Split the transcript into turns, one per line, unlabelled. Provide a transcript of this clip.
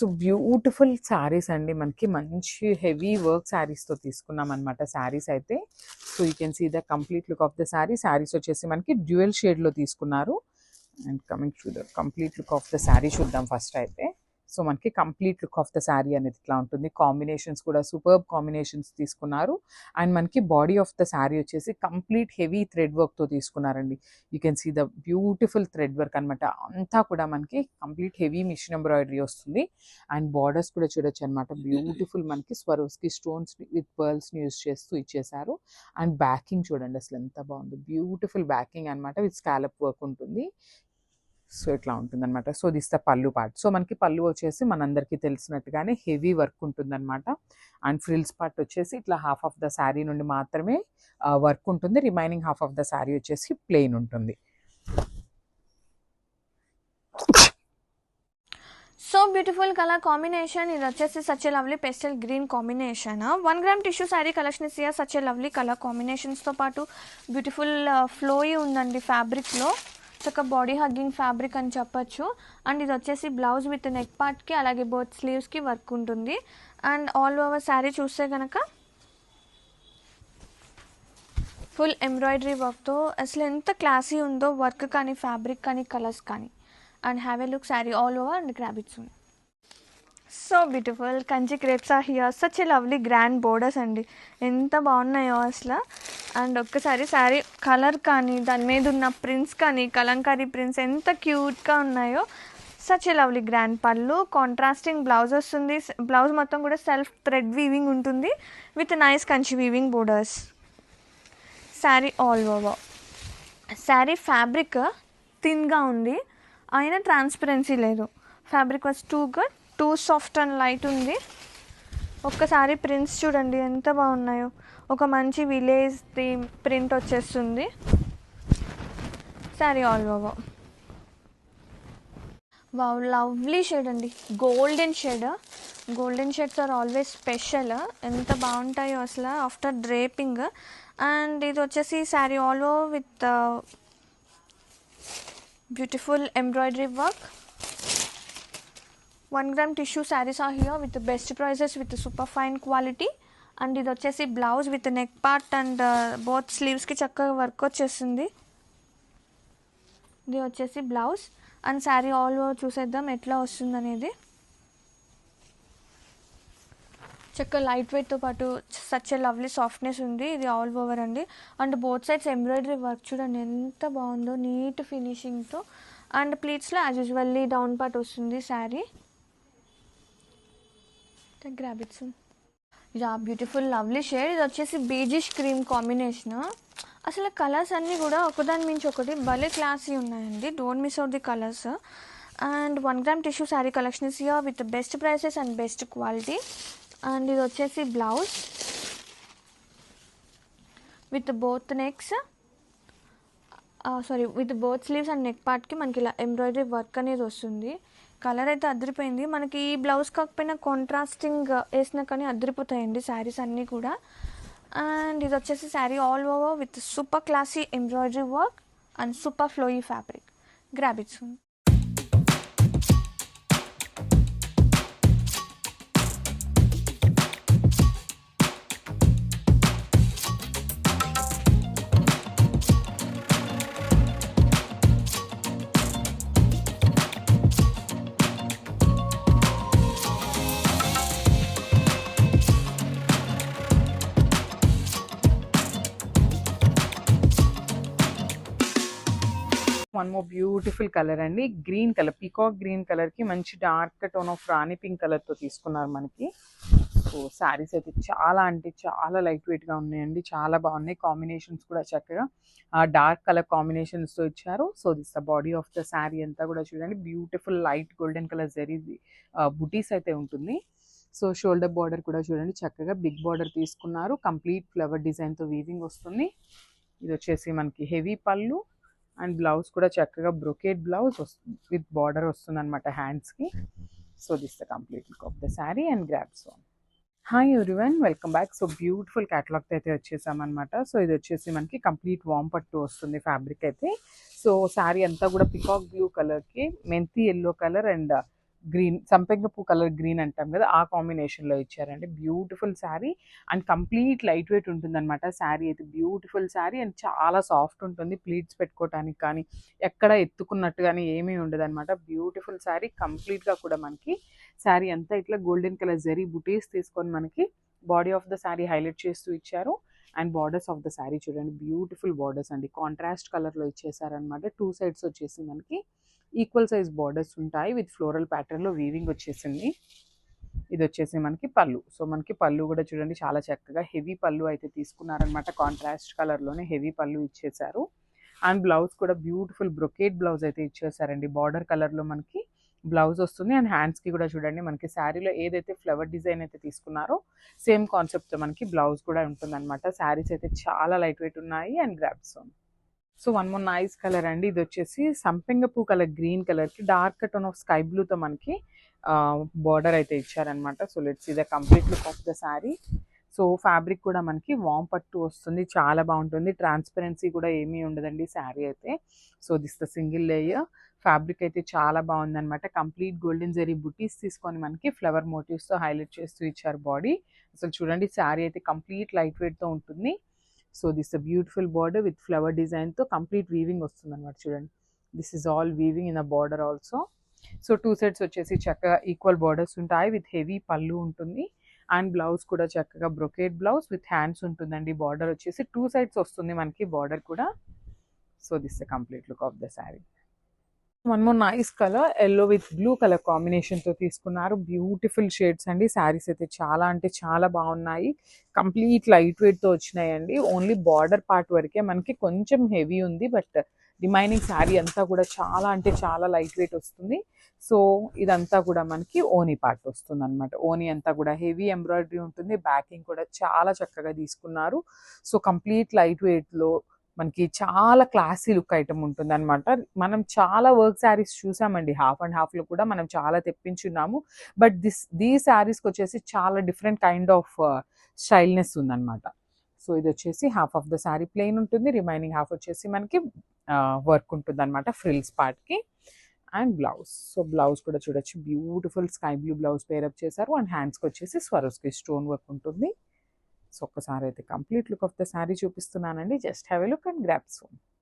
So beautiful saris అండి. మనకి మంచి హెవీ వర్క్ శారీస్తో తీసుకున్నాం అనమాట శారీస్ అయితే. So you can see the complete look of the sari saris వచ్చేసి మనకి డ్యూయల్ షేడ్లో తీసుకున్నారు. And coming to the complete look of the sari చూద్దాం ఫస్ట్ అయితే. సో మనకి complete look of the sari అనేది ఇట్లా ఉంటుంది. కాంబినేషన్స్ కూడా సూపర్బ్ కాంబినేషన్స్ తీసుకున్నారు. అండ్ మనకి బాడీ ఆఫ్ ద శారీ వచ్చేసి కంప్లీట్ హెవీ థ్రెడ్ వర్క్తో తీసుకున్నారండి. You can see the beautiful thread work అనమాట అంతా కూడా మనకి కంప్లీట్ హెవీ మిషన్ ఎంబ్రాయిడరీ వస్తుంది. అండ్ బార్డర్స్ కూడా చూడొచ్చు అనమాట బ్యూటిఫుల్ మనకి స్వరోస్కి స్టోన్స్ విత్ పర్ల్స్ని యూస్ చేస్తూ ఇచ్చేసారు అండ్ బ్యాకింగ్ చూడండి అసలు ఎంత బాగుంది. బ్యూటిఫుల్ బ్యాకింగ్ అనమాట విత్ స్కాలప్ వర్క్ ఉంటుంది. సో ఇట్లా ఉంటుంది అనమాట so this the pallu part. So మనకి పళ్ళు వచ్చేసి మనందరికీ తెలిసినట్టుగానే హెవీ వర్క్ ఉంటుందన్నమాట. అండ్ ఫ్రిల్స్ పార్ట్ వచ్చేసి ఇట్లా హాఫ్ ఆఫ్ ద శారీ నుండి మాత్రమే వర్క్ ఉంటుంది. Remaining half of the sari వచ్చేసి ప్లెయిన్ ఉంటుంది.
So beautiful colour combination. ఇది వచ్చేసి such a lovely pastel green combination? One gram tissue sari collection is such a lovely colour కాంబినేషన్స్తో పాటు బ్యూటిఫుల్ ఫ్లోయి ఉందండి ఫ్యాబ్రిక్లో. చక్క బాడీ హగ్గింగ్ ఫ్యాబ్రిక్ అని చెప్పచ్చు. అండ్ ఇది వచ్చేసి బ్లౌజ్ విత్ నెక్ పార్ట్కి అలాగే బోత్ స్లీవ్స్కి వర్క్ ఉంటుంది. అండ్ ఆల్ ఓవర్ శారీ చూస్తే కనుక ఫుల్ ఎంబ్రాయిడరీ వర్క్తో అసలు ఎంత క్లాసీ ఉందో వర్క్ కానీ ఫ్యాబ్రిక్ కానీ కలర్స్ కానీ. And have a look sari all over and grab its ఉంది so beautiful Kanchi crepes are here such a lovely grand borders అండి. ఎంత బాగున్నాయో అసలు. అండ్ ఒక్కసారి శారీ కలర్ కానీ దాని మీద ఉన్న ప్రింట్స్ కానీ కలంకారీ ప్రింట్స్ ఎంత క్యూట్గా ఉన్నాయో. Such a lovely grand pallu contrasting blouse వస్తుంది. బ్లౌజ్ మొత్తం కూడా సెల్ఫ్ థ్రెడ్ వీవింగ్ ఉంటుంది with nice Kanchi weaving borders sari all over sari fabric థిన్గా ఉంది అయినా ట్రాన్స్పరెన్సీ లేదు fabric was too good too soft and light ఉంది ఒక్కసారి ప్రింట్స్ చూడండి ఎంత బాగున్నాయో. ఒక మంచి విలేజ్ థీమ్ ప్రింట్ వచ్చేస్తుంది. Sari all over wow lovely shade అండి. Golden shade. Golden shades are always special. ఎంత బాగుంటాయో అసలు ఆఫ్టర్ డ్రేపింగ్. అండ్ ఇది వచ్చేసి sari all over with uh, beautiful embroidery work. One gram tissue saris are here with best prices with super fine quality and ఇది వచ్చేసి blouse with neck part and both స్లీవ్స్కి చక్కగా work వచ్చేస్తుంది ఇది వచ్చేసి blouse and sari all over చూసేద్దాం ఎట్లా వస్తుంది అనేది. చక్క లైట్ వెయిట్తో పాటు సచ్ ఏ లవ్లీ సాఫ్ట్నెస్ ఉంది ఇది ఆల్ ఓవర్ అండి. And both sides embroidery work చూడండి ఎంత బాగుందో నీట్ ఫినిషింగ్తో అండ్ ప్లీట్స్లో యాజ్ యూజువల్లీ డౌన్ పార్ట్ వస్తుంది sari grab its yeah beautiful lovely shade ఇది వచ్చేసి బీజిష్ క్రీమ్ కాంబినేషన్ అసలు కలర్స్ అన్నీ కూడా ఒకదాని మించి ఒకటి. భలే క్లాసీ ఉన్నాయండి. Don't miss out the colours and one gram tissue sari collection is here with best prices and best quality and ఇది వచ్చేసి blouse with both next sari with both sleeves and neck పార్ట్కి మనకి ఇలా embroidery work అనేది వస్తుంది. Colour అయితే అదిరిపోయింది. మనకి ఈ బ్లౌజ్ కాకపోయినా కాంట్రాస్టింగ్ వేసినా కానీ అదిరిపోతాయండి శారీస్ అన్నీ కూడా. అండ్ ఇది వచ్చేసి sari all over with super classy embroidery work and super flowy fabric. Grab its
one more beautiful colour అండి. గ్రీన్ కలర్ పీకాక్ గ్రీన్ కలర్కి మంచి dark tone of rani pink కలర్తో తీసుకున్నారు మనకి. సో శారీస్ అయితే చాలా అంటే చాలా లైట్ వెయిట్గా ఉన్నాయండి. చాలా బాగున్నాయి. కాంబినేషన్స్ కూడా చక్కగా డార్క్ కలర్ కాంబినేషన్స్తో ఇచ్చారు. So this the body of the sari అంతా కూడా చూడండి. Beautiful light golden colour zari butis అయితే ఉంటుంది. సో షోల్డర్ బార్డర్ కూడా చూడండి. చక్కగా బిగ్ బార్డర్ తీసుకున్నారు. కంప్లీట్ ఫ్లవర్ డిజైన్తో వీవింగ్ వస్తుంది. ఇది వచ్చేసి మనకి హెవీ పళ్ళు. అండ్ బ్లౌజ్ కూడా చక్కగా బ్రొకేట్ బ్లౌజ్ వస్తుంది విత్ బార్డర్ వస్తుంది అనమాట హ్యాండ్స్కి so this the complete look of the sari and grabs one hi everyone welcome back so beautiful catalogue అయితే వచ్చేసామన్నమాట. సో ఇది వచ్చేసి మనకి కంప్లీట్ వామ్ పట్టు వస్తుంది ఫ్యాబ్రిక్ అయితే. సో శారీ అంతా కూడా పికాక్ బ్లూ కలర్కి మెంతి ఎల్లో కలర్ అండ్ గ్రీన్ సంపెంగ పూ కలర్ గ్రీన్ అంటాం కదా ఆ కాంబినేషన్లో ఇచ్చారండి. Beautiful sari and complete light weight ఉంటుందన్నమాట శారీ అయితే. బ్యూటిఫుల్ శారీ అండ్ చాలా సాఫ్ట్ ఉంటుంది. ప్లీట్స్ పెట్టుకోవటానికి కానీ ఎక్కడ ఎత్తుకున్నట్టు కానీ ఏమీ ఉండదు అనమాట బ్యూటిఫుల్ శారీ కంప్లీట్గా కూడా మనకి శారీ అంతా ఇట్లా గోల్డెన్ కలర్ జరీ బుటీస్ తీసుకొని మనకి body of the sari highlight చేస్తూ ఇచ్చారు. And borders of the sari చూడండి. బ్యూటిఫుల్ బార్డర్స్ అండి. కాంట్రాస్ట్ కలర్లో ఇచ్చేసారనమాట టూ సైడ్స్ వచ్చేసి మనకి ఈక్వల్ సైజ్ బార్డర్స్ ఉంటాయి. విత్ ఫ్లోరల్ ప్యాటర్న్లో వీవింగ్ వచ్చేసింది. ఇది వచ్చేసి మనకి పళ్ళు. సో మనకి పళ్ళు కూడా చూడండి చాలా చక్కగా హెవీ పళ్ళు అయితే తీసుకున్నారనమాట కాంట్రాస్ట్ కలర్లోనే హెవీ పళ్ళు ఇచ్చేసారు అండ్ బ్లౌజ్ కూడా బ్యూటిఫుల్ బ్రొకేట్ బ్లౌజ్ అయితే ఇచ్చేసారండి బార్డర్ కలర్లో మనకి బ్లౌజ్ వస్తుంది. అండ్ హ్యాండ్స్కి కూడా చూడండి మనకి శారీలో ఏదైతే ఫ్లవర్ డిజైన్ అయితే తీసుకున్నారో సేమ్ కాన్సెప్ట్తో మనకి బ్లౌజ్ కూడా ఉంటుందన్నమాట. శారీస్ అయితే చాలా లైట్ వెయిట్ ఉన్నాయి. And grabs so one more nice colour అండి. ఇది వచ్చేసి సంపెంగ పూ కలర్ గ్రీన్ కలర్కి డార్క్ టోన్ ఆఫ్ స్కై బ్లూతో మనకి బార్డర్ అయితే ఇచ్చారనమాట సో లెట్స్ ఇది complete look of the sari. So fabric కూడా మనకి వామ్ పట్టు వస్తుంది. చాలా బాగుంటుంది. ట్రాన్స్పరెన్సీ కూడా ఏమీ ఉండదండి శారీ అయితే. So this the single layer. Fabric అయితే చాలా బాగుందనమాట కంప్లీట్ గోల్డెన్ జరీ బుటీస్ తీసుకొని మనకి ఫ్లవర్ మోటివ్స్తో హైలైట్ చేస్తూ ఇచ్చారు బాడీ. అసలు చూడండి శారీ అయితే కంప్లీట్ లైట్ వెయిట్తో ఉంటుంది. So this the beautiful border with flower డిజైన్తో కంప్లీట్ వీవింగ్ వస్తుంది అనమాట చూడండి. This is all weaving in a border also so two sets వచ్చేసి చక్కగా ఈక్వల్ బార్డర్స్ ఉంటాయి విత్ హెవీ పళ్ళు ఉంటుంది. అండ్ బ్లౌజ్ కూడా చక్కగా బ్రొకేట్ బ్లౌజ్ విత్ హ్యాండ్స్ ఉంటుందండి. బార్డర్ వచ్చేసి టూ సైడ్స్ వస్తుంది మనకి బార్డర్ కూడా. So this the complete look of the sari one more nice colour yellow with blue colour కాంబినేషన్తో తీసుకున్నారు. బ్యూటిఫుల్ షేడ్స్ అండి. శారీస్ అయితే చాలా అంటే చాలా బాగున్నాయి. కంప్లీట్ లైట్ వెయిట్తో వచ్చినాయండి. ఓన్లీ బార్డర్ పార్ట్ వరకే మనకి కొంచెం హెవీ ఉంది బట్ రిమైనింగ్ శారీ అంతా కూడా చాలా అంటే చాలా లైట్ వెయిట్ వస్తుంది. సో ఇదంతా కూడా మనకి ఓనీ పార్ట్ వస్తుంది అనమాట ఓనీ అంతా కూడా హెవీ ఎంబ్రాయిడరీ ఉంటుంది. బ్యాకింగ్ కూడా చాలా చక్కగా తీసుకున్నారు. సో కంప్లీట్ లైట్ వెయిట్లో మనకి చాలా క్లాసీ లుక్ ఐటమ్ ఉంటుంది అనమాట మనం చాలా వర్క్ శారీస్ చూసామండి. హాఫ్ అండ్ హాఫ్లో కూడా మనం చాలా తెప్పించున్నాము. బట్ దిస్ దీ శారీస్కి వచ్చేసి చాలా డిఫరెంట్ కైండ్ ఆఫ్ స్టైల్నెస్ ఉందన్నమాట. సో ఇది వచ్చేసి half of the sari plain ఉంటుంది. రిమైనింగ్ హాఫ్ వచ్చేసి మనకి వర్క్ ఉంటుంది అనమాట ఫ్రిల్స్ పార్ట్కి. And blouse. సో బ్లౌజ్ కూడా చూడొచ్చు. Beautiful sky blue blouse pair up చేశారు. అండ్ హ్యాండ్స్కి వచ్చేసి స్వరోస్కి స్టోన్ వర్క్ ఉంటుంది. సో ఒక్కసారి అయితే complete look of the sari చూపిస్తున్నానండి. Just have a look and grab soon.